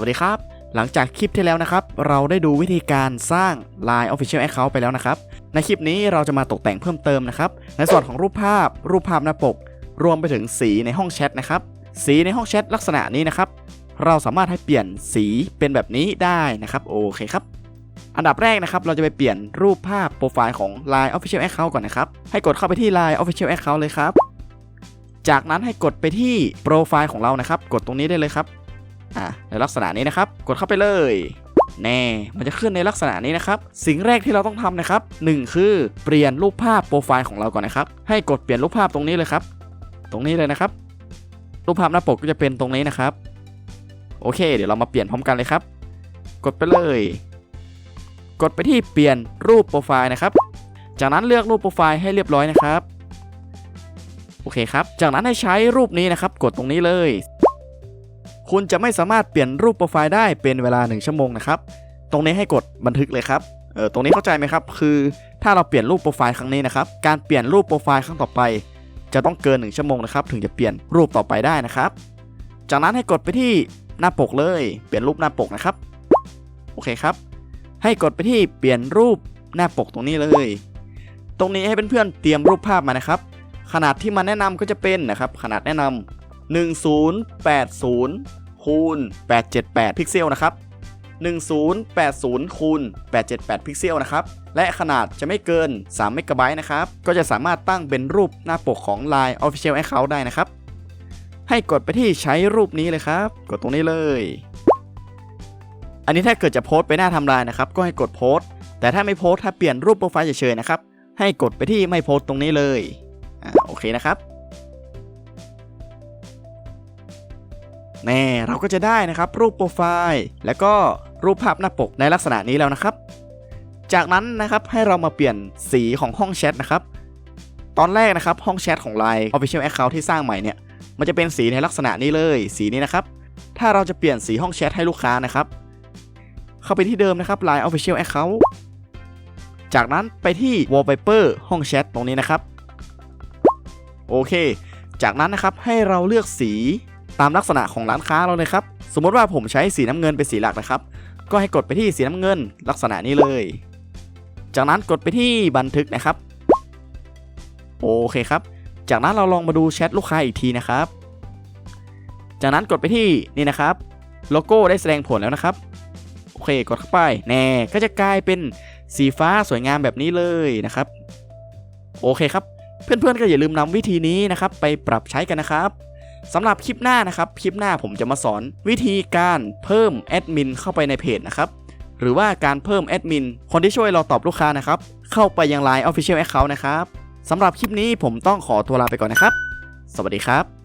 วัสดีครับ หลังจากคลิปที่แล้วนะครับ เราได้ดูวิธีการสร้าง Line Official Account ไปแล้วนะครับ ในคลิปนี้เราจะมาตกแต่งเพิ่มเติมนะครับ ในส่วนของรูปภาพ รูปภาพหน้าปก รวมไปถึงสีในห้องแชทนะครับ สีในห้องแชทลักษณะนี้นะครับ เราสามารถให้เปลี่ยนสีเป็นแบบนี้ได้นะครับ โอเคครับ อันดับแรกนะครับ เราจะไปเปลี่ยนรูปภาพโปรไฟล์ของ Line Official Account ก่อนนะครับ ให้กดเข้าไปที่ Line Official Account เลยครับ จากนั้นให้กดไปที่โปรไฟล์ของเรานะครับ กดตรงนี้ได้เลยครับ อ่าในลักษณะนี้นะครับ กดเข้าไปเลย แน่ มันจะขึ้นในลักษณะนี้นะครับ สิ่งแรกที่เราต้องทำนะครับหนึ่งคือเปลี่ยนรูปภาพโปรไฟล์ของเราก่อนนะครับ ให้กดเปลี่ยนรูปภาพตรงนี้เลยครับ ตรงนี้เลยนะครับ รูปภาพหน้าปกก็จะเป็นตรงนี้นะครับ โอเค เดี๋ยวเรามาเปลี่ยนพร้อมกันเลยครับ กดไปเลย กดไปที่เปลี่ยนรูปโปรไฟล์นะครับ จากนั้นเลือกรูปโปรไฟล์ให้เรียบร้อยนะครับ โอเคครับ จากนั้นให้ใช้รูปนี้นะครับ กดตรงนี้เลย คุณจะไม่สามารถเปลี่ยนรูปโปรไฟล์ได้เป็นเวลา 1 ชั่วโมงนะครับ ตรงนี้ให้กดบันทึกเลยครับเออตรงนี้เข้าใจไหมครับ คือถ้าเราเปลี่ยนรูปโปรไฟล์ครั้งนี้นะครับ การเปลี่ยนรูปโปรไฟล์ครั้งต่อไป จะต้องเกิน 1 ชั่วโมงนะครับ ถึงจะเปลี่ยนรูปต่อไปได้นะครับ จากนั้นให้กดไปที่หน้าปกเลย เปลี่ยนรูปหน้าปกนะครับ โอเคครับ ให้กดไปที่เปลี่ยนรูปหน้าปกตรงนี้เลย ตรงนี้ให้เพื่อนๆเตรียมรูปภาพมานะครับ ขนาดที่มันแนะนำก็จะเป็นนะครับ ขนาดแนะนำ1080 คูณ878 พิกเซลนะครับ 1080คูณ878 พิกเซลนะครับ และขนาดจะไม่เกิน3เมกะไบต์นะครับ ก็จะสามารถตั้งเป็นรูปหน้าปกของ Line Official Account ได้นะครับ ให้กดไปที่ใช้รูปนี้เลยครับ กดตรงนี้เลย อันนี้ถ้าเกิดจะโพสต์ไปหน้าทำลายนะครับ ก็ให้กดโพสต์ แต่ถ้าไม่โพสต์ถ้าเปลี่ยนรูปโปรไฟล์เฉยๆนะครับ ให้กดไปที่ไม่โพสต์ตรงนี้เลย อ่า โอเคนะครับ แน่เราก็จะได้นะครับรูปโปรไฟล์ แล้วก็รูปภาพหน้าปกในลักษณะนี้แล้วนะครับ จากนั้นนะครับให้เรามาเปลี่ยนสีของห้องแชทนะครับตอนแรกนะครับห้องแชทของ Line Official Account ที่สร้างใหม่เนี่ยมันจะเป็นสีในลักษณะนี้เลย สีนี้นะครับ ถ้าเราจะเปลี่ยนสีห้องแชทให้ลูกค้านะครับ เข้าไปที่เดิมนะครับ Line Official Account จากนั้นไปที่ Wallpaper ห้องแชทตรงนี้นะครับ โอเค จากนั้นนะครับให้เราเลือกสี ตามลักษณะของร้านค้าเราเลยครับ สมมติว่าผมใช้สีน้ำเงินเป็นสีหลักนะครับ ก็ให้กดไปที่สีน้ำเงินลักษณะนี้เลย จากนั้นกดไปที่บันทึกนะครับ โอเคครับ จากนั้นเราลองมาดูแชทลูกค้าอีกทีนะครับ จากนั้นกดไปที่นี่นะครับ โลโก้ได้แสดงผลแล้วนะครับ โอเคกดเข้าไปแน่ก็จะกลายเป็นสีฟ้าสวยงามแบบนี้เลยนะครับ โอเคครับ เพื่อนๆก็อย่าลืมนำวิธีนี้นะครับ ไปปรับใช้กันนะครับ สำหรับคลิปหน้านะครับ คลิปหน้าผมจะมาสอนวิธีการเพิ่มแอดมินเข้าไปในเพจนะครับ หรือว่าการเพิ่มแอดมินคนที่ช่วยเราตอบลูกค้านะครับ เข้าไปยัง Line Official Account นะครับสำหรับคลิปนี้ผมต้องขอตัวลาไปก่อนนะครับ สวัสดีครับ